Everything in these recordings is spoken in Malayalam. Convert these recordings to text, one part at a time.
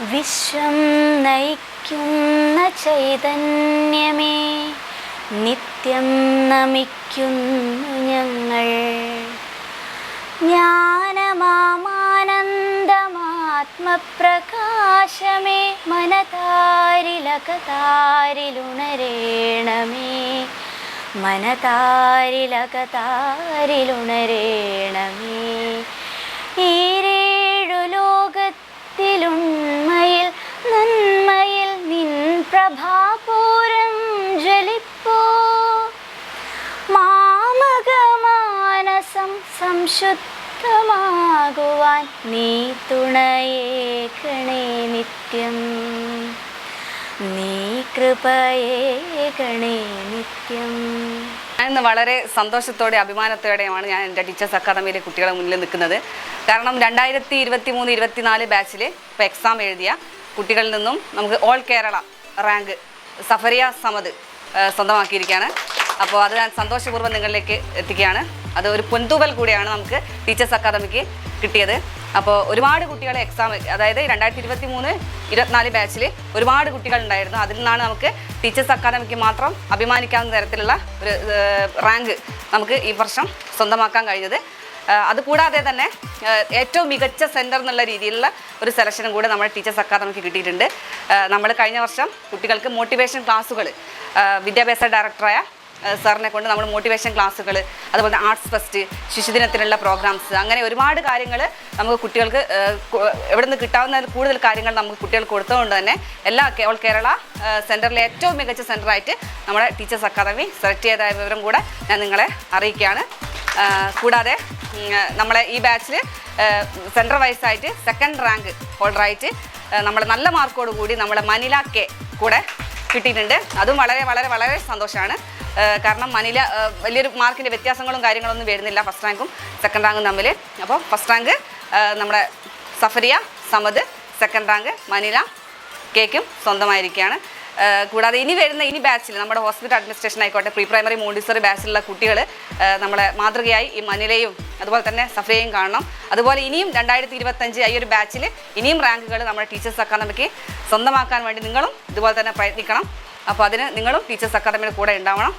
വിശ്വം നയിക്കുന്ന ചൈതന്യമേ നിത്യം നമിക്കുന്നു ഞങ്ങൾ. ജ്ഞാനമാമാനന്ദമാത്മപ്രകാശമേ മനതാരിലകതാരിലുണരേണമേ. മനതാരിലകതാരിലുണരേണമേ. ഈരേഴു സംശുദ്ധമാകുവാൻ നീ തുണയേക്കണേ നിത്യം. നീ കൃപയേക്കണേ നിത്യം. ഞാനിന്ന് വളരെ സന്തോഷത്തോടെ അഭിമാനത്തോടെയുമാണ് ഞാൻ എന്റെ ടീച്ചേഴ്സ് അക്കാദമിയിലെ കുട്ടികളെ മുന്നിൽ നിൽക്കുന്നത്. കാരണം രണ്ടായിരത്തി ഇരുപത്തി മൂന്ന് ഇരുപത്തിനാല് ബാച്ചിൽ ഇപ്പോൾ എക്സാം എഴുതിയ കുട്ടികളിൽ നിന്നും നമുക്ക് ഓൾ കേരള റാങ്ക് സഫറിയ സമദ് സ്വന്തമാക്കിയിരിക്കുകയാണ് അപ്പോൾ അത് ഞാൻ സന്തോഷപൂർവം നിങ്ങളിലേക്ക് എത്തിക്കുകയാണ്. അത് ഒരു പൊൻതൂവൽ കൂടിയാണ് നമുക്ക് ടീച്ചേഴ്സ് അക്കാദമിക്ക് കിട്ടിയത്. അപ്പോൾ ഒരുപാട് കുട്ടികളെ എക്സാം അതായത് രണ്ടായിരത്തി ഇരുപത്തി മൂന്ന് ഇരുപത്തിനാല് ബാച്ചിൽ ഒരുപാട് കുട്ടികൾ ഉണ്ടായിരുന്നു അതിൽ നിന്നാണ് നമുക്ക് ടീച്ചേഴ്സ് അക്കാദമിക്ക് മാത്രം അഭിമാനിക്കാവുന്ന തരത്തിലുള്ള ഒരു റാങ്ക് നമുക്ക് ഈ വർഷം സ്വന്തമാക്കാൻ കഴിഞ്ഞത്. അതുകൂടാതെ തന്നെ ഏറ്റവും മികച്ച സെന്റർ എന്നുള്ള രീതിയിലുള്ള ഒരു സെലക്ഷനും കൂടെ നമ്മുടെ ടീച്ചേഴ്സ് അക്കാദമിക്ക് കിട്ടിയിട്ടുണ്ട്. നമ്മൾ കഴിഞ്ഞ വർഷം കുട്ടികൾക്ക് മോട്ടിവേഷൻ ക്ലാസ്സുകൾ വിദ്യാഭ്യാസ ഡയറക്ടറായ സാറിനെ കൊണ്ട് നമ്മൾ മോട്ടിവേഷൻ ക്ലാസ്സുകൾ അതുപോലെ ആർട്സ് ഫെസ്റ്റ് ശിശുദിനത്തിനുള്ള പ്രോഗ്രാംസ് അങ്ങനെ ഒരുപാട് കാര്യങ്ങൾ നമുക്ക് കുട്ടികൾക്ക് എവിടെ നിന്ന് കിട്ടാവുന്ന കൂടുതൽ കാര്യങ്ങൾ നമുക്ക് കുട്ടികൾക്ക് കൊടുത്തതുകൊണ്ട് തന്നെ എല്ലാ ഓൾ കേരള സെന്ററിലെ ഏറ്റവും മികച്ച സെന്ററായിട്ട് നമ്മുടെ ടീച്ചേഴ്സ് അക്കാദമി സെലക്ട് ചെയ്ത വിവരം കൂടെ ഞാൻ നിങ്ങളെ അറിയിക്കുകയാണ്. കൂടാതെ നമ്മളെ ഈ ബാച്ചിൽ സെന്റർ വൈസായിട്ട് സെക്കൻഡ് റാങ്ക് ഹോൾഡറായിട്ട് നമ്മൾ നല്ല മാർക്കോട് കൂടി നമ്മളെ മനില കെ കൂടെ കിട്ടിയിട്ടുണ്ട്. അതും വളരെ വളരെ വളരെ സന്തോഷമാണ്. കാരണം മനില വലിയൊരു മാർക്കിന്റെ വ്യത്യാസങ്ങളും കാര്യങ്ങളൊന്നും വരുന്നില്ല ഫസ്റ്റ് റാങ്കും സെക്കൻഡ് റാങ്കും തമ്മിൽ. അപ്പോൾ ഫസ്റ്റ് റാങ്ക് നമ്മുടെ സഫരിയ സമദ് സെക്കൻഡ് റാങ്ക് മനില കേക്കും സ്വന്തമായിരിക്കുകയാണ്. കൂടാതെ ഇനി വരുന്ന ഇനി ബാച്ചിൽ നമ്മുടെ ഹോസ്പിറ്റൽ അഡ്മിനിസ്ട്രേഷൻ ആയിക്കോട്ടെ പ്രീ പ്രൈമറി മോണ്ടിസറി ബാച്ചിലുള്ള കുട്ടികൾ നമ്മളെ മാതൃകയായി ഈ മനിലയും അതുപോലെ തന്നെ സഫയും കാണണം. അതുപോലെ ഇനിയും രണ്ടായിരത്തി ഇരുപത്തഞ്ച് ഈ ഒരു ബാച്ചിൽ ഇനിയും റാങ്കുകൾ നമ്മുടെ ടീച്ചേഴ്സ് അക്കാദമിക്ക് സ്വന്തമാക്കാൻ വേണ്ടി നിങ്ങളും ഇതുപോലെ തന്നെ പ്രയത്നിക്കണം. അപ്പോൾ അതിന് നിങ്ങളും ടീച്ചേഴ്സ് അക്കാദമിയുടെ കൂടെ ഉണ്ടാവണം.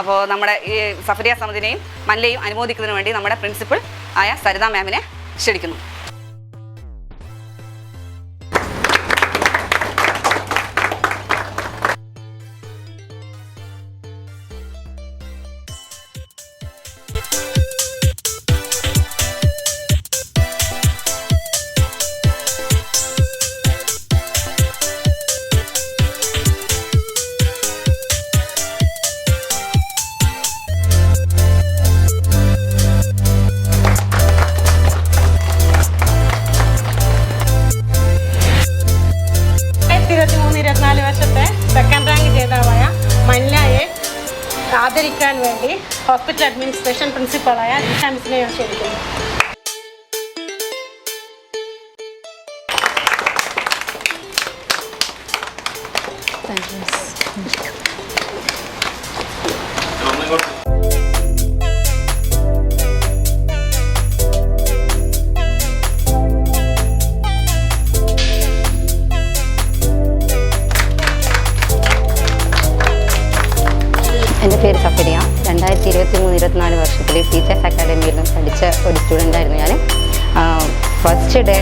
അപ്പോൾ നമ്മുടെ ഈ സഫരിയ സമിതിനെയും മല്ലയും അനുമോദിക്കുന്നതിന് വേണ്ടി നമ്മുടെ പ്രിൻസിപ്പൾ ആയ സരിത മാമിനെ ക്ഷണിക്കുന്നു. ആദരിക്കാൻ വേണ്ടി ഹോസ്പിറ്റൽ അഡ്മിനിസ്ട്രേഷൻ പ്രിൻസിപ്പളായ ജിഷ മിസിനെ ഞാൻ ക്ഷണിക്കുന്നു. എന്റെ പേര് സഫരിയ. രണ്ടായിരത്തി ഇരുപത്തി മൂന്ന് ഇരുപത്തിനാല് വർഷത്തിൽ ടീച്ചേഴ്സ് അക്കാഡമിയിലും പഠിച്ച ഒരു സ്റ്റുഡന്റായിരുന്നു ഞാൻ ഫസ്റ്റ് ഡേ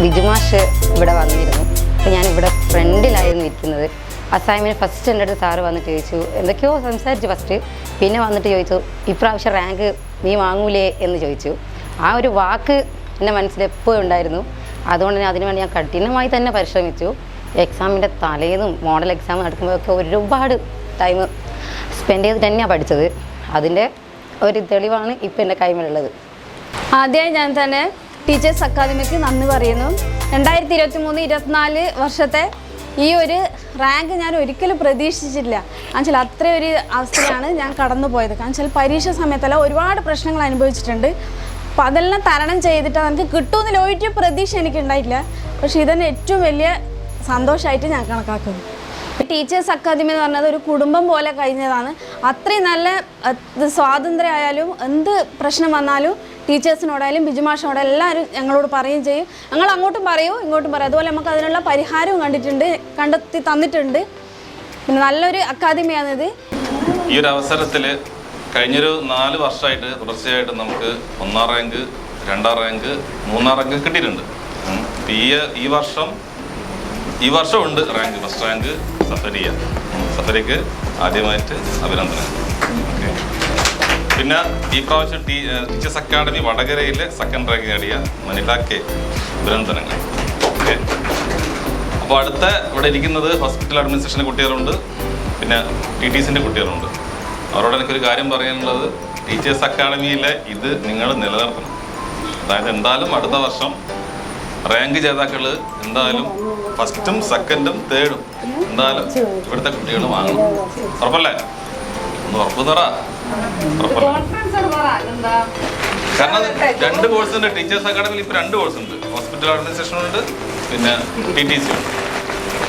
ബിജുമാഷ് ഇവിടെ വന്നിരുന്നു. അപ്പോൾ ഞാൻ ഇവിടെ ഫ്രണ്ടിലായിരുന്നു ഇരിക്കുന്നത്. അസൈമിന് ഫസ്റ്റ് എന്റെ അടുത്ത് സാറ് വന്നിട്ട് ചോദിച്ചു എന്തൊക്കെയോ സംസാരിച്ചു ഫസ്റ്റ് പിന്നെ വന്നിട്ട് ചോദിച്ചു ഇപ്രാവശ്യം റാങ്ക് നീ വാങ്ങൂലേ? എന്ന് ചോദിച്ചു. ആ ഒരു വാക്ക് എന്റെ മനസ്സിൽ എപ്പോഴും ഉണ്ടായിരുന്നു. അതുകൊണ്ട് തന്നെ അതിനുവേണ്ടി ഞാൻ കഠിനമായി തന്നെ പരിശ്രമിച്ചു. എക്സാമിന്റെ തലേന്നും മോഡൽ എക്സാം നടക്കുമ്പോഴൊക്കെ ഒരുപാട് ടൈം സ്പെൻഡ് ചെയ്ത് തന്നെയാണ് പഠിച്ചത്. അതിന്റെ ഒരു തെളിവാണ് ഇപ്പം എന്റെ കൈമിലുള്ളത്. ആദ്യമായി ഞാൻ തന്നെ ടീച്ചേഴ്സ് അക്കാദമിക്ക് നന്ദി പറയുന്നു. രണ്ടായിരത്തി ഇരുപത്തി മൂന്ന് ഇരുപത്തിനാല് വർഷത്തെ ഈ ഒരു റാങ്ക് ഞാൻ ഒരിക്കലും പ്രതീക്ഷിച്ചിട്ടില്ല. കാരണം വെച്ചാൽ അത്രയും ഒരു അവസ്ഥയാണ് ഞാൻ കടന്നു പോയത് കാരണം വെച്ചാൽ പരീക്ഷ സമയത്തെല്ലാം ഒരുപാട് പ്രശ്നങ്ങൾ അനുഭവിച്ചിട്ടുണ്ട്. അപ്പം അതെല്ലാം തരണം ചെയ്തിട്ട് നമുക്ക് കിട്ടുമെന്നില്ല ഒരു പ്രതീക്ഷ എനിക്ക് ഉണ്ടായിട്ടില്ല പക്ഷേ ഇതന്നെ ഏറ്റവും വലിയ സന്തോഷമായിട്ട് ഞാൻ കണക്കാക്കുന്നു. ടീച്ചേഴ്സ് അക്കാദമി എന്ന് പറഞ്ഞത് ഒരു കുടുംബം പോലെ കഴിഞ്ഞതാണ്. അത്രയും നല്ല സ്വാതന്ത്ര്യമായാലും എന്ത് പ്രശ്നം വന്നാലും ടീച്ചേഴ്സിനോടായാലും ബിജുമാഷിനോട് എല്ലാവരും ഞങ്ങളോട് പറയുകയും ചെയ്യും. ഞങ്ങൾ അങ്ങോട്ടും പറയൂ ഇങ്ങോട്ടും പറയും. അതുപോലെ നമുക്ക് അതിനുള്ള പരിഹാരവും കണ്ടിട്ടുണ്ട് കണ്ടെത്തി തന്നിട്ടുണ്ട്. പിന്നെ നല്ലൊരു അക്കാദമിയാണിത്. ഈ ഒരു അവസരത്തിൽ കഴിഞ്ഞൊരു നാല് വർഷമായിട്ട് തുടർച്ചയായിട്ട് നമുക്ക് ഒന്നാം റാങ്ക് രണ്ടാം റാങ്ക് മൂന്നാം റാങ്ക് കിട്ടിയിട്ടുണ്ട്. ഈ ഈ വർഷം ഈ വർഷമുണ്ട് റാങ്ക് ഫസ്റ്റ് റാങ്ക്. സഫരിയ. സഫരിക്ക് ആദ്യമായിട്ട് അഭിനന്ദനം. പിന്നെ ഈ പ്രാവശ്യം ടീ ടീച്ചേഴ്സ് അക്കാഡമി വടകരയിലെ സെക്കൻഡ് റാങ്ക് നേടിയ മനില കെ. അഭിനന്ദനങ്ങൾ. ഓക്കെ അപ്പോൾ അടുത്ത ഇവിടെ ഇരിക്കുന്നത് ഹോസ്പിറ്റൽ അഡ്മിനിസ്ട്രേഷന്റെ കുട്ടികളുണ്ട്. പിന്നെ ടി ടി സിന്റെ കുട്ടികളുണ്ട്. അവരോട് എനിക്കൊരു കാര്യം പറയാനുള്ളത്. ടീച്ചേഴ്സ് അക്കാഡമിയിലെ ഇത് നിങ്ങൾ നിലനിർത്തണം. അതായത് എന്തായാലും അടുത്ത വർഷം റാങ്ക് ജേതാക്കൾ എന്തായാലും ഫസ്റ്റും സെക്കൻഡും തേർഡും എന്തായാലും ഇവിടുത്തെ കുട്ടികൾ വാങ്ങണം ഉറപ്പല്ലേ? ഒന്ന് ഉറപ്പ് തറ കാരണം രണ്ട് കോഴ്സ് ഉണ്ട് ടീച്ചേഴ്സ് അക്കാഡമിയിൽ ഇപ്പൊ രണ്ട് കോഴ്സ് ഉണ്ട് ഹോസ്പിറ്റൽ അഡ്മിനിസ്ട്രേഷൻ ഉണ്ട് പിന്നെ പി ടി സി ഉണ്ട്.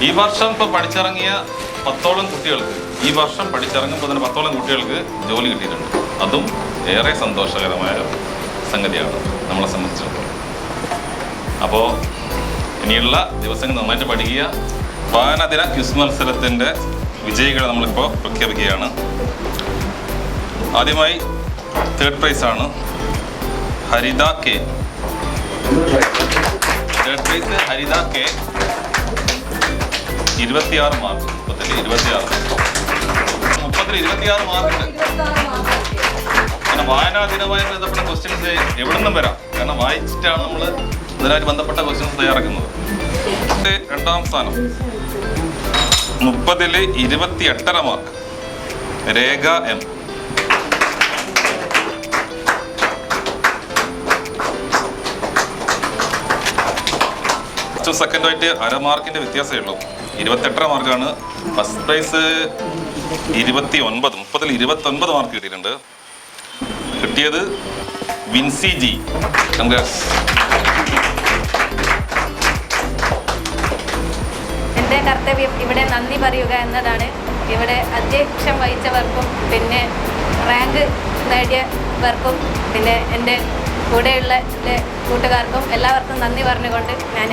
ഈ വർഷം ഇപ്പൊ പഠിച്ചിറങ്ങിയ പത്തോളം കുട്ടികൾക്ക് ഈ വർഷം പഠിച്ചിറങ്ങുമ്പോൾ തന്നെ പത്തോളം കുട്ടികൾക്ക് ജോലി കിട്ടിയിട്ടുണ്ട്. അതും ഏറെ സന്തോഷകരമായ സംഗതിയാണ് നമ്മളെ സംബന്ധിച്ചിടത്തോളം. അപ്പോൾ ഇനിയുള്ള ദിവസങ്ങൾ നന്നായിട്ട് പഠിക്കുക. വായനദിന ക്വിസ് മത്സരത്തിന്റെ വിജയികളെ നമ്മളിപ്പോൾ പ്രഖ്യാപിക്കുകയാണ്. ആദ്യമായി തേർഡ് പ്രൈസ് ആണ് Haritha K. Third prize Haritha K. ഇരുപത്തിയാറ് മാർക്ക് മുപ്പത്തിൽ ഇരുപത്തിയാറ്. മുപ്പത്തിൽ ഇരുപത്തിയാറ് മാർക്ക് പിന്നെ വായനാ ദിനവുമായി ബന്ധപ്പെട്ട ക്വസ്റ്റ്യൻസ് എവിടെ നിന്നും വരാം. കാരണം വായിച്ചിട്ടാണ് നമ്മൾ ഇതിനായിട്ട് ബന്ധപ്പെട്ട ക്വസ്റ്റ്യൻസ് തയ്യാറാക്കുന്നത്. രണ്ടാം സ്ഥാനം. മുപ്പതിൽ ഇരുപത്തി എട്ടര മാർക്ക് രേഖ എം. സെക്കൻഡ് ആയിട്ട് അര മാർക്കിന്റെ വ്യത്യാസമേ ഉള്ളൂ. ഇരുപത്തെട്ടര മാർക്കാണ് ഫസ്റ്റ് പ്രൈസ് ഇരുപത്തി ഒൻപത് മുപ്പതിൽ ഇരുപത്തി ഒൻപത് മാർക്ക് കിട്ടിയിട്ടുണ്ട്. കിട്ടിയത് വിൻസി ജി. കൺഗ്രാസ് എന്റെ കർത്തവ്യം ഇവിടെ നന്ദി പറയുക എന്നതാണ്. ഇവിടെ അധ്യക്ഷം വഹിച്ചവർക്കും പിന്നെ റാങ്ക് നേടിയവർക്കും പിന്നെ എന്റെ കൂടെയുള്ള എന്റെ കൂട്ടുകാർക്കും എല്ലാവർക്കും നന്ദി പറഞ്ഞുകൊണ്ട് ഞാൻ